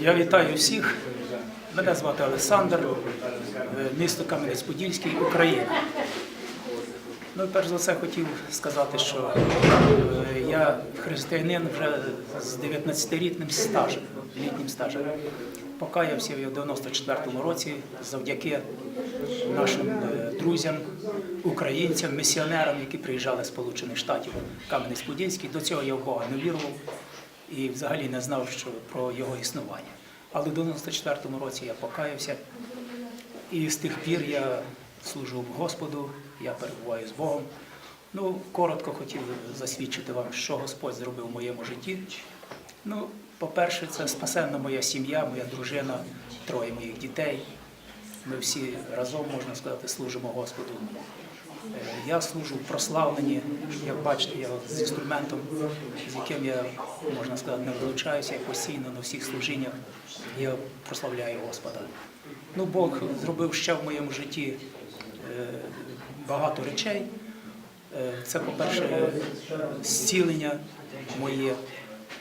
Я вітаю всіх. Мене звати Олександр, е, місто Кам'янець-Подільський, Україна. Ну, перш за все хотів сказати, що е, я християнин вже з 19-літнім стажем, літнім стажем. Покаявся в 94-му році завдяки нашим е, друзям, українцям, місіонерам, які приїжджали з Сполучених Штатів Кам'янець-Подільський. До цього я в Бога не вірував і взагалі не знав що, про його існування. Але в 94-му році я покаявся, і з тих пір я служу Господу, я перебуваю з Богом. Ну, коротко хотів засвідчити вам, що Господь зробив в моєму житті. Ну, по-перше, це спасенна моя сім'я, моя дружина, троє моїх дітей. Ми всі разом, можна сказати, служимо Господу. Е, Я служу в прославленні, як бачите, я з інструментом, з яким я, можна сказати, не вилучаюся, я постійно на всіх служіннях я прославляю Господа. Ну, Бог зробив ще в моєму житті е, багато речей. Е, Це, по-перше, зцілення моє.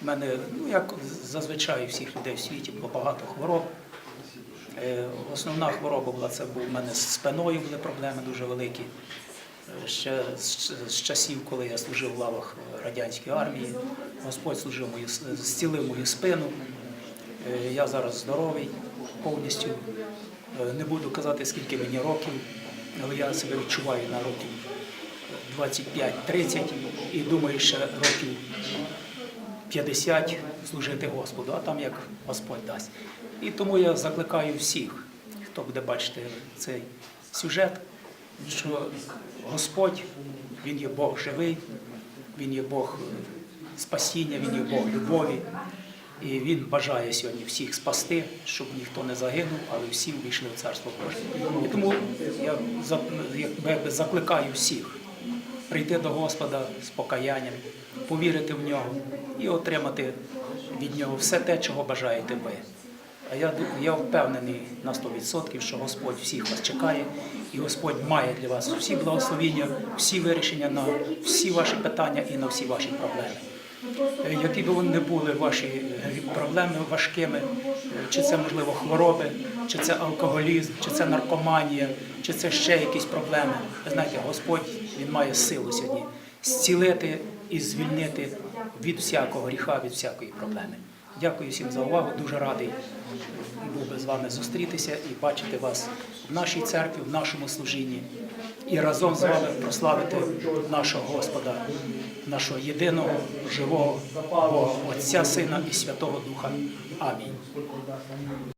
У мене, ну як зазвичай у всіх людей в світі, було багато хвороб. Е, Основна хвороба була це був у мене з спиною були проблеми дуже великі. Е, Ще з, з часів, коли я служив в лавах радянської армії, Господь служив мою, зцілив мою спину. Е, Я зараз здоровий повністю. Не буду казати, скільки мені років, але я себе відчуваю на років 25-30 і думаю, ще років 50 служити Господу, а там як Господь дасть. І тому я закликаю всіх, хто буде бачити цей сюжет, що Господь, Він є Бог живий, Він є Бог спасіння, Він є Бог любові. І Він бажає сьогодні всіх спасти, щоб ніхто не загинув, але всі увійшли в Царство Боже. І тому я якби закликаю всіх прийти до Господа з покаянням, повірити в нього і отримати від нього все те, чого бажаєте ви. Я, я впевнений на 100%, що Господь всіх вас чекає, і Господь має для вас всі благословіння, всі вирішення на всі ваші питання і на всі ваші проблеми. Е, Які б вони не були ваші е, проблеми важкими, е, чи це можливо хвороби, чи це алкоголізм, чи це наркоманія, чи це ще якісь проблеми. Ви знаєте, Господь Він має силу сьогодні зцілити і звільнити від всякого гріха, від всякої проблеми. Дякую всім за увагу. Дуже радий був би з вами зустрітися і бачити вас в нашій церкві, в нашому служінні і разом з вами прославити нашого Господа, нашого єдиного живого Бога, Отця, Сина і Святого Духа. Амінь.